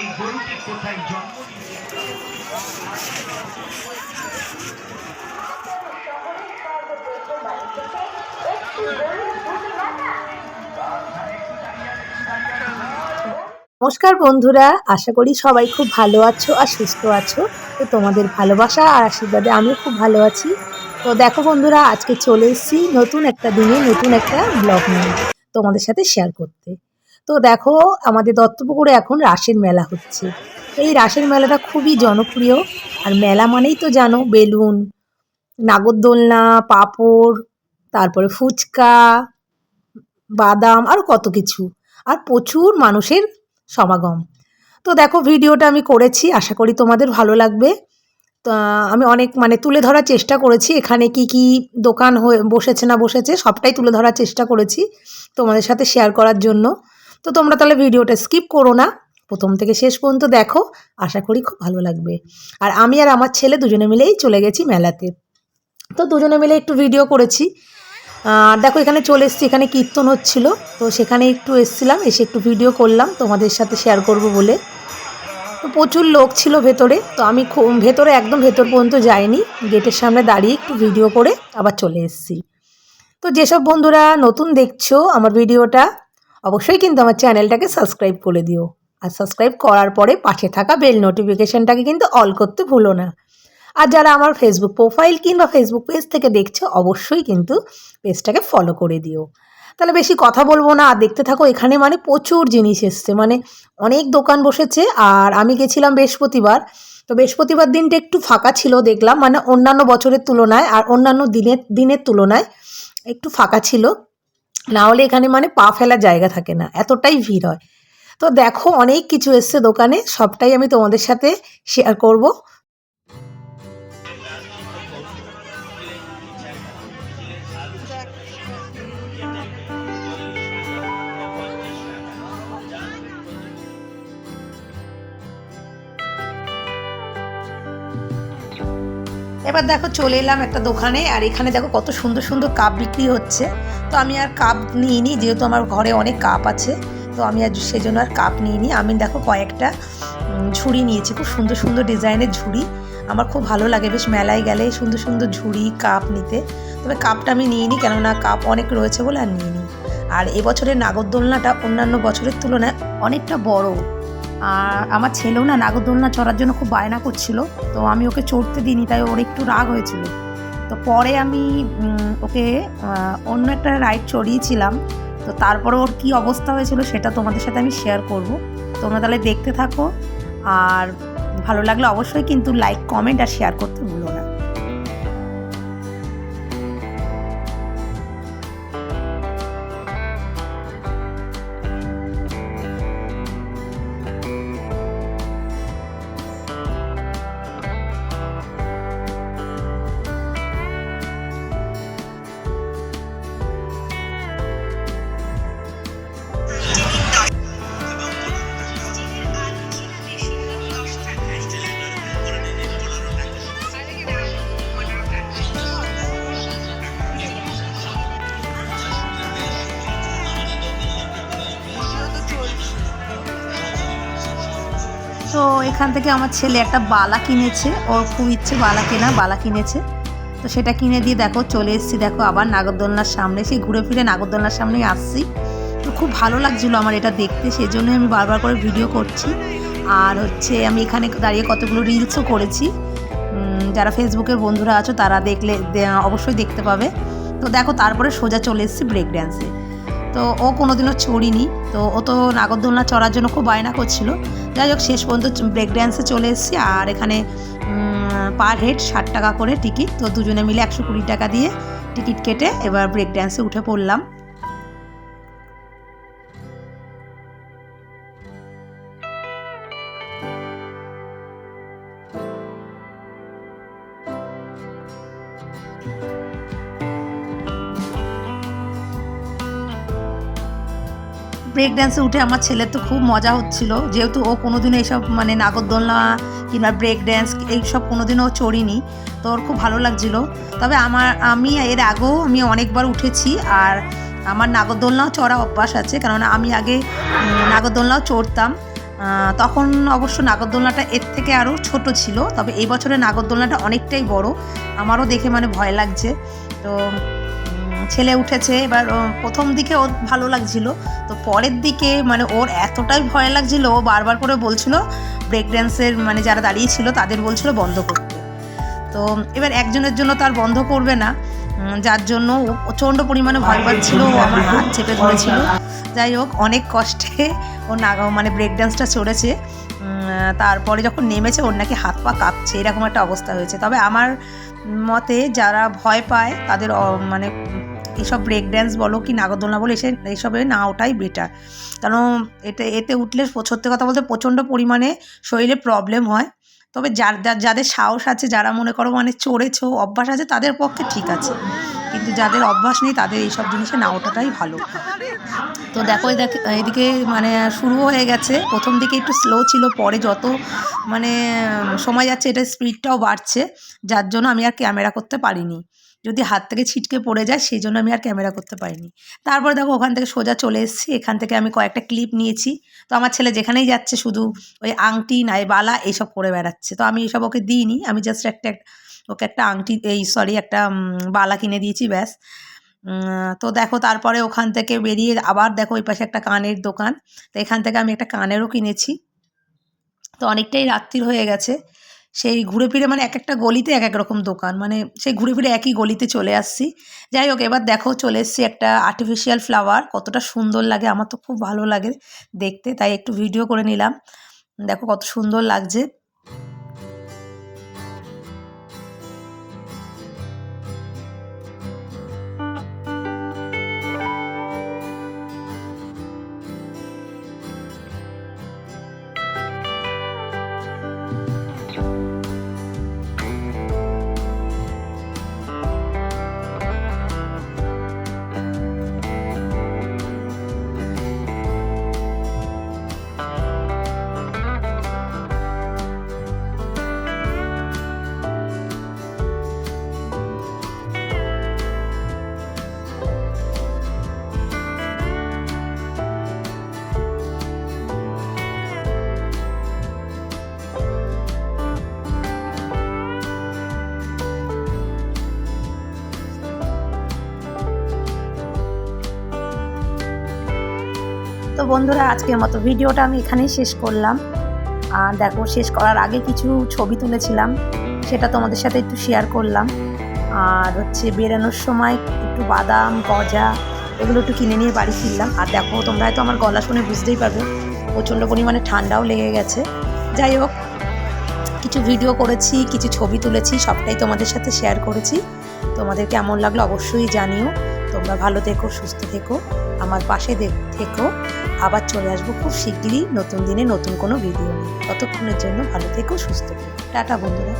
এই গরুটি কোথায় জন্ম নমস্কার বন্ধুরা, আশা করি সবাই খুব ভালো আছো আর সুস্থ আছো। তো তোমাদের ভালোবাসা আর আশীর্বাদে আমিও খুব ভালো আছি। তো দেখো বন্ধুরা, আজকে চলে এসেছি নতুন একটা দিনে, নতুন একটা ব্লগ নিয়ে তোমাদের সাথে শেয়ার করতে। তো দেখো, আমাদের দত্তপুকুরে এখন রাসের মেলা হচ্ছে। এই রাসের মেলাটা খুবই জনপ্রিয়। আর মেলা মানেই তো জানো, বেলুন, নাগরদোলনা, পাঁপড়, তারপরে ফুচকা, বাদাম, আর কত কিছু। আর প্রচুর মানুষের সমাগম। তো দেখো, ভিডিওটা আমি করেছি, আশা করি তোমাদের ভালো লাগবে। তো, আমি অনেক মানে তুলে ধরার চেষ্টা করেছি, এখানে কি কি দোকান হয়ে, বসেছে না বসেছে, সবটাই তুলে ধরার চেষ্টা করেছি তোমাদের সাথে শেয়ার করার জন্য। তো তোমরা তাহলে ভিডিওটা স্কিপ করো না। প্রথম থেকে শেষ পর্যন্ত দেখো, আশা করি খুব ভালো লাগবে। আর আমি আর আমার ছেলে দুজনে মিলেই চলে গেছি মেলাতে। তো দুজনে মিলে একটু ভিডিও করেছি। আর দেখো এখানে চলে এসেছি, এখানে কীর্তন হচ্ছিল। তো সেখানে একটু এসছিলাম, এসে একটু ভিডিও করলাম, তোমাদের সাথে শেয়ার করব বলে। তো প্রচুর লোক ছিল ভেতরে, তো আমি ভেতরে একদম ভেতর পর্যন্ত যাইনি। গেটের সামনে দাঁড়িয়ে একটু ভিডিও করে আবার চলে এসেছি। তো যেসব বন্ধুরা নতুন দেখছ আমার ভিডিওটা অবশ্যই কিন্তু আমার চ্যানেলটাকে সাবস্ক্রাইব করে দিও। আর সাবস্ক্রাইব করার পরে পাশে থাকা বেল নোটিফিকেশানটাকে কিন্তু অল করতে ভুলো না। আর যারা আমার ফেসবুক প্রোফাইল কিংবা ফেসবুক পেজ থেকে দেখছ, অবশ্যই কিন্তু পেজটাকে ফলো করে দিও। তাহলে বেশি কথা বলব না, আর দেখতে থাকো, এখানে মানে প্রচুর জিনিস এসছে। মানে অনেক দোকান বসেছে, আর আমি গেছিলাম বৃহস্পতিবার। তো বৃহস্পতিবার দিনটা একটু ফাঁকা ছিল দেখলাম মানে অন্যান্য বছরের তুলনায়, আর অন্যান্য দিনের দিনের তুলনায় একটু ফাঁকা ছিল। না হলে এখানে মানে পা ফেলার জায়গা থাকে না, এতটাই ভিড় হয়। তো দেখো অনেক কিছু এসছে দোকানে, সবটাই আমি তোমাদের সাথে শেয়ার করব। এবার দেখো চলে এলাম একটা দোকানে, আর এখানে দেখো কত সুন্দর সুন্দর কাপ বিক্রি হচ্ছে। তো আমি আর কাপ নিইনি, যেহেতু আমার ঘরে অনেক কাপ আছে, তো আমি আর সেজন্য আর কাপ নিইনি। আমি দেখো কয়েকটা ঝুড়ি নিয়েছি, খুব সুন্দর সুন্দর ডিজাইনের ঝুড়ি। আমার খুব ভালো লাগে, বেশ মেলায় গেলে সুন্দর সুন্দর ঝুড়ি, কাপ নিতে। তবে কাপটা আমি নিইনি, কেননা কাপ অনেক রয়েছে বলে আর নিইনি। আর এবছরের নাগরদোলনাটা অন্যান্য বছরের তুলনায় অনেকটা বড়। আর আমার ছেলেও না নাগরদোলনা চড়ার জন্য খুব বায়না করছিল, তো আমি ওকে চড়তে দিইনি, তাই ওর একটু রাগ হয়েছিল। তো পরে আমি ওকে অন্য একটা রাইড চড়িয়েছিলাম, তো তারপরে ওর কী অবস্থা হয়েছিল সেটা তোমাদের সাথে আমি শেয়ার করব। তোমরা তাহলে দেখতে থাকো, আর ভালো লাগলে অবশ্যই কিন্তু লাইক কমেন্ট আর শেয়ার করতে ভুলো না। তো এখান থেকে আমার ছেলে একটা বালা কিনেছে। ওর খুব ইচ্ছে বালা কেনা, বালা কিনেছে। তো সেটা কিনে দিয়ে দেখো, চলে এসেছি দেখো আবার নাগরদোলনার সামনে। সেই ঘুরে ফিরে নাগরদোলনার সামনেই আসছি। তো খুব ভালো লাগছিল আমার এটা দেখতে সেই জন্যই আমি বারবার করে ভিডিও করছি। আর হচ্ছে আমি এখানে দাঁড়িয়ে কতগুলো রিলসও করেছি। যারা ফেসবুকের বন্ধুরা আছো তারা দেখলে অবশ্যই দেখতে পাবে। তো দেখো তারপরে সোজা চলে এসেছি ব্রেক ড্যান্সে তো ও কোনো দিনও চড়িনি। তো ও তো নাগরদোলনা চড়ার জন্য খুব বায়না করছিল। যাই হোক, শেষ পর্যন্ত ব্রেক ড্যান্সে চলে এসেছি আর এখানে পার হেড ষাট টাকা করে টিকিট তো দুজনে মিলে একশো কুড়ি টাকা দিয়ে টিকিট কেটে এবার ব্রেক ড্যান্সে উঠে পড়লাম। ব্রেক ড্যান্সে উঠে আমার ছেলের তো খুব মজা হচ্ছিল। যেহেতু ও কোনোদিনও এইসব মানে নাগরদোলনা কিংবা ব্রেক ড্যান্স এইসব কোনোদিনও চড়িনি, তো ওর খুব ভালো লাগছিল। তবে আমার, আমি এর আগেও আমি অনেকবার উঠেছি আর আমার নাগরদোলনাও চড়া অভ্যাস আছে কেননা আমি আগে নাগরদোলনাও চড়তাম। তখন অবশ্য নাগরদোলনাটা এর থেকে আরও ছোট ছিল, তবে এই বছরের নাগরদোলনাটা অনেকটাই বড়। আমারও দেখে মানে ভয় লাগছে। তো ছেলে উঠেছে, এবার প্রথম দিকে ওর ভালো লাগছিল, তো পরের দিকে মানে ওর এতটাই ভয় লাগছিল, ও বারবার করে বলছিল ব্রেক মানে যারা দাঁড়িয়ে ছিল তাদের বলছিল বন্ধ করতে। তো এবার একজনের জন্য তার বন্ধ করবে না যার জন্য প্রচণ্ড পরিমাণে ভয় পাচ্ছিল, ও আমার হাত চেপে ধরেছিল। যাই হোক, অনেক কষ্টে ও নাগা মানে ব্রেক ডান্সটা চড়েছে তারপরে যখন নেমেছে ওর নাকি হাত পা কাঁপছে, এরকম একটা অবস্থা হয়েছে। তবে আমার মতে যারা ভয় পায় তাদের মানে এইসব ব্রেক ড্যান্স বলো কি নাগরদোলনা বলো, এসে এইসবে না ওটাই বেটার কারণ এতে এতে উঠলে সত্যি কথা বলতে প্রচণ্ড পরিমাণে শরীরে প্রবলেম হয়। তবে যার, যার- যাদের সাহস আছে, যারা মনে করো মানে চড়েছো, অভ্যাস আছে, তাদের পক্ষে ঠিক আছে। কিন্তু যাদের অভ্যাস নেই, তাদের এইসব জিনিসে না ওঠাটাই ভালো। তো দেখো দেখ এদিকে মানে শুরু হয়ে গেছে। প্রথম দিকে একটু স্লো ছিল, পরে যত মানে সময় যাচ্ছে এটা স্পিডটাও বাড়ছে। যার জন্য আমি আর ক্যামেরা করতে পারিনি। যদি হাত থেকে ছিটকে পড়ে যায় সেই জন্য আমি আর ক্যামেরা করতে পারিনি। তারপর দেখো ওখান থেকে সোজা চলে এসেছি, এখান থেকে আমি কয়েকটা ক্লিপ নিয়েছি। তো আমার ছেলে যেখানেই যাচ্ছে শুধু ওই আংটি, নাই বালা এইসব করে বেড়াচ্ছে। তো আমি এসব ওকে দিইনি, আমি জাস্ট একটা ওকে একটা আংটি, এই সরি একটা বালা কিনে দিয়েছি, ব্যাস। তো দেখো তারপরে ওখান থেকে বেরিয়ে আবার দেখো ওই পাশে একটা কানের দোকান। তো এখান থেকে আমি একটা কানেরও কিনেছি। তো অনেকটাই রাত্রির হয়ে গেছে। সেই ঘুরে ফিরে মানে এক একটা গলিতে এক এক রকম দোকান। মানে সেই ঘুরে ফিরে একই গলিতে চলে আসছি। যাই হোক, এবার দেখো চলে এসছি একটা আর্টিফিশিয়াল ফ্লাওয়ার কতটা সুন্দর লাগে, আমার তো খুব ভালো লাগে দেখতে, তাই একটু ভিডিও করে নিলাম। দেখো কত সুন্দর লাগছে। তো বন্ধুরা, আজকের মতো ভিডিওটা আমি এখানেই শেষ করলাম। আর দেখো, শেষ করার আগে কিছু ছবি তুলেছিলাম, সেটা তোমাদের সাথে একটু শেয়ার করলাম। আর হচ্ছে বেরানোর সময় একটু বাদাম, গজা, এগুলো একটু কিনে নিয়ে বাড়ি ফিরলাম। আর দেখো, তোমরা হয়তো আমার গলা শুনে বুঝতেই পারবে, প্রচণ্ড পরিমাণে ঠান্ডাও লেগে গেছে। যাই হোক, কিছু ভিডিও করেছি, কিছু ছবি তুলেছি, সবটাই তোমাদের সাথে শেয়ার করেছি। তোমাদের কেমন লাগল অবশ্যই জানিও। তোমরা ভালো থেকো, সুস্থ থেকো, আমার পাশে থেকো। আবার চলে আসব খুব শিগগিরই নতুন দিনে নতুন কোনো ভিডিও নিয়ে। ততক্ষণের জন্য ভালো থেকো, সুস্থ থেকো। টাটা বন্ধুরা।